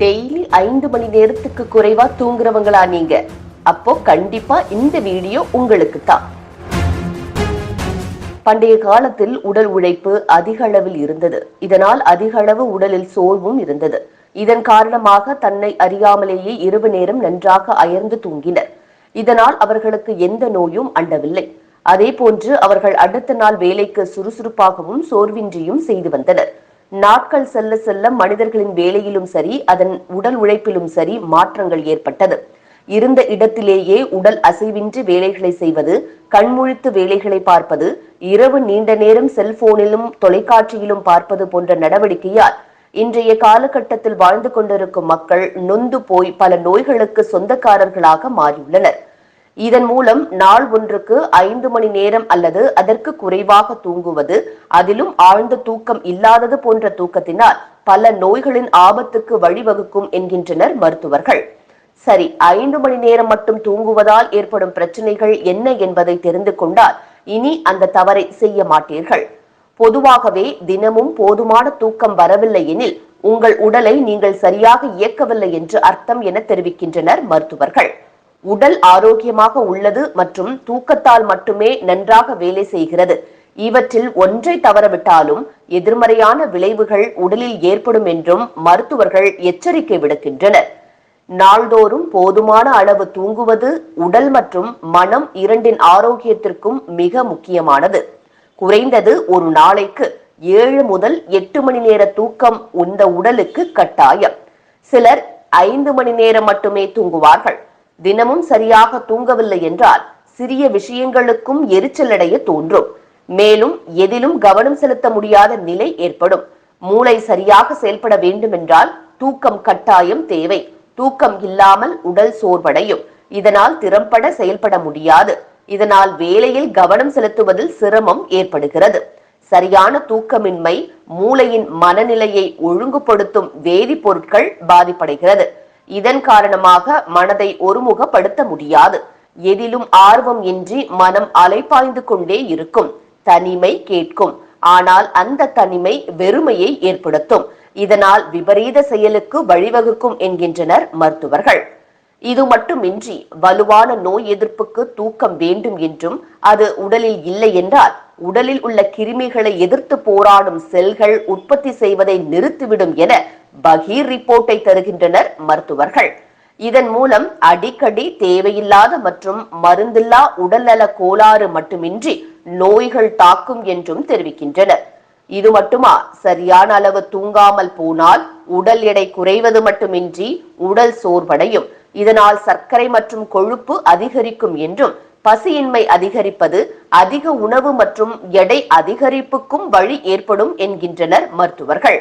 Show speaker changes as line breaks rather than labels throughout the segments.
Daily ஐந்து மணி நேரத்துக்கு குறைவா தூங்குறவங்களா நீங்க. அப்போ கண்டிப்பா இந்த வீடியோ உங்களுக்கு தான் பண்டைய காலத்தில் உடல் உழைப்பு அதிக அளவில் இருந்தது. இதனால் அதிக அளவு உடலில் சோர்வும் இருந்தது. இதன் காரணமாக தன்னை அறியாமலேயே இரவு நேரம் நன்றாக அயர்ந்து தூங்கினர். இதனால் அவர்களுக்கு எந்த நோயும் அண்டவில்லை. அதே போன்று அவர்கள் அடுத்த நாள் வேலைக்கு சுறுசுறுப்பாகவும் சோர்வின்றியும் செய்து வந்தனர். நாட்கள் செல்ல செல்ல மனிதர்களின் வேலையிலும் சரி அதன் உடல் உழைப்பிலும் சரி மாற்றங்கள் ஏற்பட்டது. இருந்த இடத்திலேயே உடல் அசைவின்றி வேலைகளை செய்வது கண்முழித்து வேலைகளை பார்ப்பது இரவு நீண்ட நேரம் செல்போனிலும் தொலைக்காட்சியிலும் பார்ப்பது போன்ற நடவடிக்கையால் இன்றைய காலகட்டத்தில் வாழ்ந்து கொண்டிருக்கும் மக்கள் நொந்து போய் பல நோய்களுக்கு சொந்தக்காரர்களாக மாறியுள்ளனர். இதன் மூலம் நாள் ஒன்றுக்கு ஐந்து மணி நேரம் அல்லது அதற்கு குறைவாக தூங்குவது அதிலும் ஆழ்ந்த தூக்கம் இல்லாதது போன்ற தூக்கத்தினால் பல நோய்களின் ஆபத்துக்கு வழிவகுக்கும் என்கின்றனர் மருத்துவர்கள். சரி ஐந்து மணி நேரம் மட்டும் தூங்குவதால் ஏற்படும் பிரச்சனைகள் என்ன என்பதை தெரிந்து கொண்டால் இனி அந்த தவறை செய்ய மாட்டீர்கள். பொதுவாகவே தினமும் போதுமான தூக்கம் வரவில்லை எனில் உங்கள் உடலை நீங்கள் சரியாக இயக்கவில்லை என்று அர்த்தம் என தெரிவிக்கின்றனர் மருத்துவர்கள். உடல் ஆரோக்கியமாக உள்ளது மற்றும் தூக்கத்தால் மட்டுமே நன்றாக வேலை செய்கிறது. இவற்றில் ஒன்றை தவறவிட்டாலும் எதிர்மறையான விளைவுகள் உடலில் ஏற்படும் என்றும் மருத்துவர்கள் எச்சரிக்கை விடுக்கின்றனர். நாள்தோறும் போதுமான அளவு தூங்குவது உடல் மற்றும் மனம் இரண்டின் ஆரோக்கியத்திற்கும் மிக முக்கியமானது. குறைந்தது ஒரு நாளைக்கு ஏழு முதல் எட்டு மணி நேர தூக்கம் உந்த உடலுக்கு கட்டாயம். சிலர் ஐந்து மணி நேரம் மட்டுமே தூங்குவார்கள். தினமும் சரியாக தூங்கவில்லை என்றால் சிறிய விஷயங்களுக்கும் எரிச்சலடைய தோன்றும். மேலும் எதிலும் கவனம் செலுத்த முடியாத நிலை ஏற்படும். மூளை சரியாக செயல்பட வேண்டுமென்றால் தூக்கம் கட்டாயம் தேவை. தூக்கம் இல்லாமல் உடல் சோர்வடையும். இதனால் திறம்பட செயல்பட முடியாது. இதனால் வேலையில் கவனம் செலுத்துவதில் சிரமம் ஏற்படுகிறது. சரியான தூக்கமின்மை மூளையின் மனநிலையை ஒழுங்குபடுத்தும் வேதிப்பொருட்கள் பாதிப்படைகிறது. இதன் காரணமாக மனதை ஒருமுகப்படுத்த முடியாது. எதிலும் ஆர்வம் இன்றி மனம் அலைப்பாய்ந்து கொண்டே இருக்கும். தனிமை கேட்கும். ஆனால் அந்த தனிமை வெறுமையை ஏற்படுத்தும். இதனால் விபரீத செயலுக்கு வழிவகுக்கும் என்கின்றனர் மருத்துவர்கள். இது மட்டுமின்றி வலுவான நோய் எதிர்ப்புக்கு தூக்கம் வேண்டும் என்றும் அது உடலில் இல்லை என்றால் உடலில் உள்ள கிருமிகளை எதிர்த்து போராடும் செல்கள் உற்பத்தி செய்வதை நிறுத்திவிடும் என பகீர் ரிப்போர்ட்டை தருகின்றனர் மருத்துவர்கள். இதன் மூலம் அடிக்கடி தேவையில்லாத மற்றும் மருந்தில்லா உடல்நல கோளாறு மட்டுமின்றி நோய்கள் தாக்கும் என்றும் தெரிவிக்கின்றனர். இது மட்டுமா? சரியான அளவு தூங்காமல் போனால் உடல் எடை குறைவது மட்டுமின்றி உடல் சோர்வடையும். இதனால் சர்க்கரை மற்றும் கொழுப்பு அதிகரிக்கும் என்றும் பசியின்மை அதிகரிப்பது அதிக உணவு மற்றும் எடை அதிகரிப்புக்கும் வழி ஏற்படும் என்கின்றனர் மருத்துவர்கள்.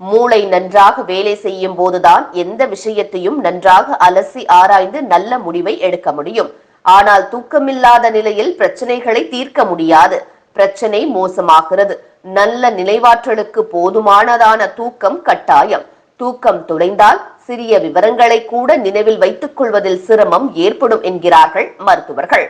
மூளை நன்றாக வேலை செய்யும் போதுதான் எந்த விஷயத்தையும் நன்றாக அலசி ஆராய்ந்து நல்ல முடிவை எடுக்க முடியும். ஆனால் தூக்கமில்லாத நிலையில் பிரச்சனைகளை தீர்க்க முடியாது. பிரச்சனை மோசமாகிறது. நல்ல நினைவாற்றலுக்கு போதுமானதான தூக்கம் கட்டாயம். தூக்கம் துளைந்தால் சிறிய விவரங்களை கூட நினைவில் வைத்துக் கொள்வதில் சிரமம் ஏற்படும் என்கிறார்கள் மருத்துவர்கள்.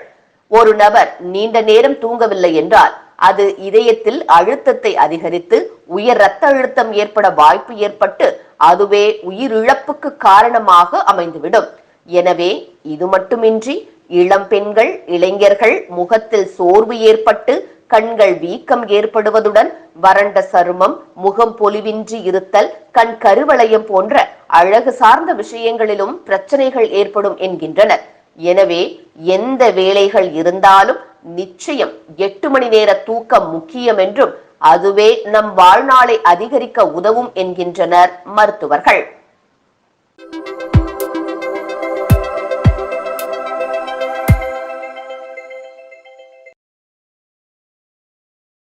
ஒரு நபர் நீண்ட நேரம் தூங்கவில்லை என்றால் அது இதயத்தில் அழுத்தத்தை அதிகரித்து உயர் இரத்த அழுத்தம் ஏற்பட வாய்ப்பு ஏற்பட்டு அதுவே உயிரிழப்புக்கு காரணமாக அமைந்துவிடும். எனவே இது மட்டுமின்றி இளம் பெண்கள் இளைஞர்கள் முகத்தில் சோர்வு ஏற்பட்டு கண்கள் வீக்கம் ஏற்படுவதுடன் வறண்ட சருமம் முகம் பொலிவின்றி இருத்தல் கண் கருவளையம் போன்ற அழகு சார்ந்த விஷயங்களிலும் பிரச்சனைகள் ஏற்படும் என்கின்றனர். எனவே எந்த வேலைகள் இருந்தாலும் நிச்சயம் எட்டு மணி நேர தூக்கம் முக்கியம் என்றும் அதுவே நம் வாழ்நாளை அதிகரிக்க உதவும் என்கின்றனர் மருத்துவர்கள்.